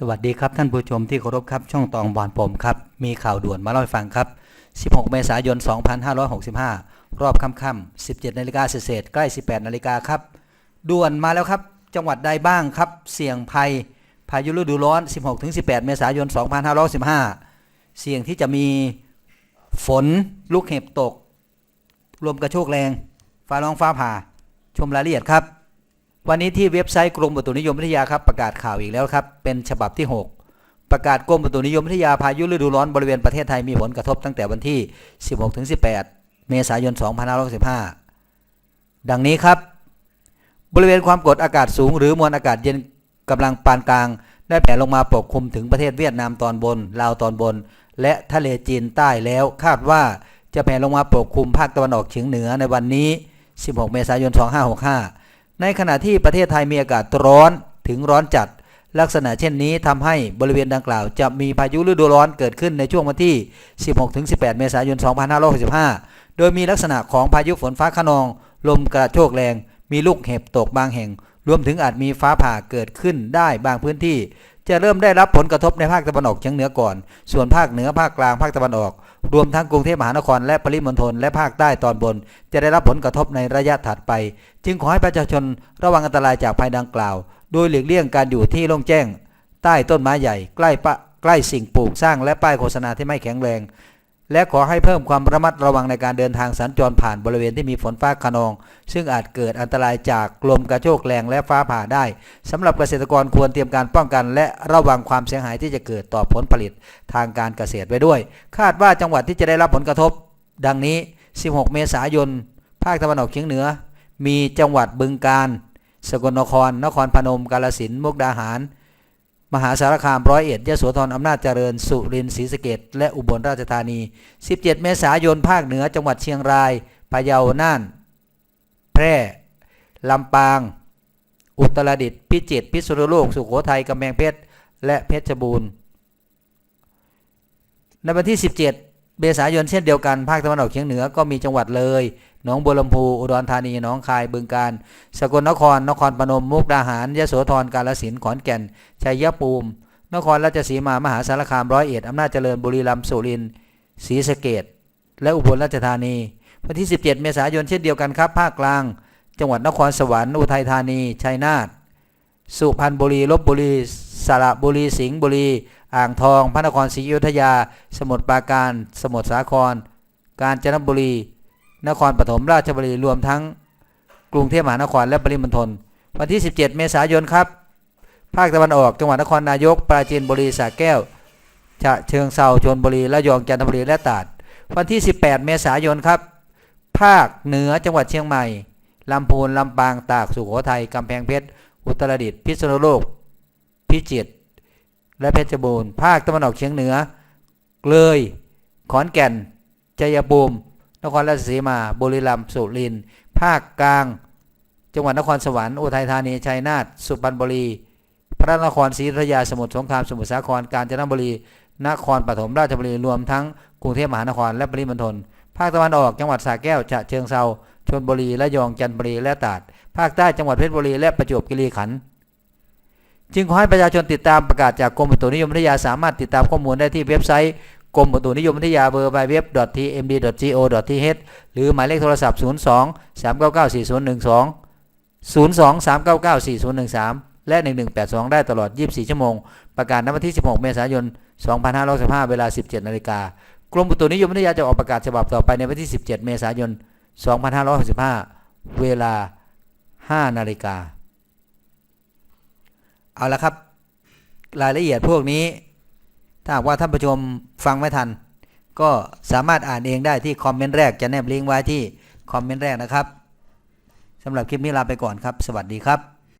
สวัสดีครับท่านผู้ชมที่เคารพครับช่องตองบอนผมครับ มีข่าวด่วนมาเล่าให้ฟังครับ 16 เมษายน 2565 รอบค่ำๆ17นาฬิกาเศษใกล้ 18นาฬิกาครับ ด่วนมาแล้วครับ จังหวัดใดบ้างครับ เสี่ยงภัย พายุฤดูร้อน 16-18 เมษายน 2515เสี่ยงที่จะมีฝนลูกเห็บตก ลมกระโชกแรง ฟ้าร้องฟ้าผ่า ชมรายละเอียดครับ วันนี้ที่เว็บไซต์กรมอุตุนิยมวิทยาครับประกาศข่าวอีกแล้วครับ เป็นฉบับที่ 6 ประกาศกรมอุตุนิยมวิทยาพายุฤดูร้อนบริเวณประเทศไทยมีผลกระทบตั้งแต่วันที่ 16-18 เมษายน 2565 ดังนี้ครับ บริเวณความกดอากาศสูงหรือมวลอากาศเย็นกำลังปานกลาง ได้แผ่ลงมาปกคลุมถึงประเทศเวียดนามตอนบนลาวตอนบน และทะเลจีนใต้แล้วคาดว่าจะแผ่ลงมาปกคลุมภาคตะวันออกเฉียงเหนือในวันนี้ 16 เมษายน 2565 ในขณะที่ประเทศไทยมีอากาศร้อนถึงร้อนจัด ลักษณะเช่นนี้ทำให้บริเวณดังกล่าว จะมีพายุฤดูร้อนเกิดขึ้นในช่วงวันที่ 16-18 เมษายน 2565 โดยมีลักษณะของพายุฝนฟ้าขนอง ลมกระโชกแรง มีลูกเห็บตกบางแห่ง รวมถึงอาจมีฟ้าผ่าเกิดขึ้นได้บางพื้นที่ จะเริ่มได้รับผลกระทบในภาคตะวันออกเฉียงเหนือก่อน ส่วนภาคเหนือภาคกลางภาคตะวันออก รวมทั้งกรุงเทพมหานครและปริมณฑลและภาคใต้ตอนบน จะได้รับผลกระทบในระยะถัดไป จึงขอให้ประชาชนระวังอันตรายจากภัยดังกล่าว โดยหลีกเลี่ยงการอยู่ที่โล่งแจ้ง ใต้ต้นไม้ใหญ่ ใกล้ปะใกล้สิ่งปลูกสร้างและป้ายโฆษณาที่ไม่แข็งแรง และขอให้เพิ่มความระมัดระวังในการเดินทางสัญจรผ่านบริเวณที่มีฝนฟ้าขนอง ซึ่งอาจเกิดอันตรายจากลมกระโชกแรงและฟ้าผ่าได้สำหรับเกษตรกรควรเตรียมการป้องกัน และระวังความเสียหายที่จะเกิดต่อผลผลิตทางการเกษตรไว้ด้วย คาดว่าจังหวัดที่จะได้รับผลกระทบ ดังนี้ 16 เมษายน ภาคตะวันออกเฉียงเหนือ มีจังหวัดบึงกาฬสกลนคร นครพนม กาฬสินธุ์มุกดาหาร มหาสารคามร้อยเอ็ดยะโสธรอำนาจเจริญ สุรินทร์ศรีสะเกดและอุบลราชธานี 17 เมษายนภาคเหนือจังหวัดเชียงรายพะเยาน่าน แพร่ลำปาง อุตรดิตถ์พิจิตรพิษณุโลก สุโขทัยกำแพงเพชรและเพชรบูรณ์ในวันที่ 17 เมษายนเช่นเดียวกันภาคตะวันออกเฉียงเหนือก็มีจังหวัดเลยหนองบัวลำพูอุดรธานีหนองคายบึงกาฬสกลนคร นครพนมมุกดาหารยโสธรกาฬสินธุ์ขอนแก่นชัยภูมิ นครราชสีมามหาสารคามร้อยเอ็ดอำนาจเจริญบุรีรัมย์สุรินทร์ศรีสะเกดและอุบลราชธานีวันที่ 17 เมษายนเช่นเดียวกันครับ ภาคกลาง จังหวัดนครสวรรค์อุทัยธานีชัยนาทสุพรรณบุรีลบบุรีสระบุรีสิงห์บุรี อ่างทอง พระนครศรีอยุธยา สมุทรปราการ สมุทรสาคร กาญจนบุรี นครปฐมราชบุรีรวมทั้งกรุงเทพมหานครและปริมณฑลวันที่ 17 เมษายนครับ ภาคตะวันออกจังหวัดนครนายก ปราจีนบุรีสระแก้วฉะเชิงเซาชนบุรีระยองจันทบุรีและตราดวันที่ 18 เมษายนครับ ภาคเหนือจังหวัดเชียงใหม่ลำพูนลำปางตากสุโขทัยกำแพงเพชรอุตรดิตถ์พิษณุโลก พิจิตร และเพชรบูรณ์ ภาคตะวันออกเฉียงเหนือ เลย ขอนแก่น ชัยภูมิ นครราชสีมา บุรีรัมย์ สุรินทร์ ภาคกลาง จังหวัดนครสวรรค์ อุทัยธานี ชัยนาท สุพรรณบุรี พระนครศรีอยุธยา สมุทรสงคราม สมุทรสาคร กาญจนบุรี นครปฐม ราชบุรี รวมทั้งกรุงเทพมหานคร และปริมณฑล ภาคตะวันออก จังหวัดสระแก้ว ฉะเชิงเซาชลบุรี ระยอง จันทบุรี และตราด ภาคใต้ จังหวัดเพชรบุรี และประจวบคีรีขันธ์ จึงขอให้ประชาชนติดตามประกาศจากกรมอุตุนิยมวิทยาสามารถติดตามข้อมูลได้ที่เว็บไซต์กรมอุตุนิยมวิทยา www.tmd.go.th หรือหมายเลขโทรศัพท์ 02 399 4012 02 399 4013 และ 1182 ได้ตลอด 24 ชั่วโมง ประกาศณวันที่ 16 เมษายน 2565 เวลา 17 นาฬิกากรมอุตุนิยมวิทยาจะออกประกาศฉบับต่อไปในวันที่ 17 เมษายน 2565 เวลา 5 นาฬิกา เอาละครับ รายละเอียดพวกนี้ ถ้าหากว่าท่านผู้ชมฟังไม่ทัน ก็สามารถอ่านเองได้ที่คอมเมนต์แรกจะแนบลิงก์ไว้ที่คอมเมนต์แรกนะครับสำหรับคลิปนี้ลาไปก่อนครับ สวัสดีครับ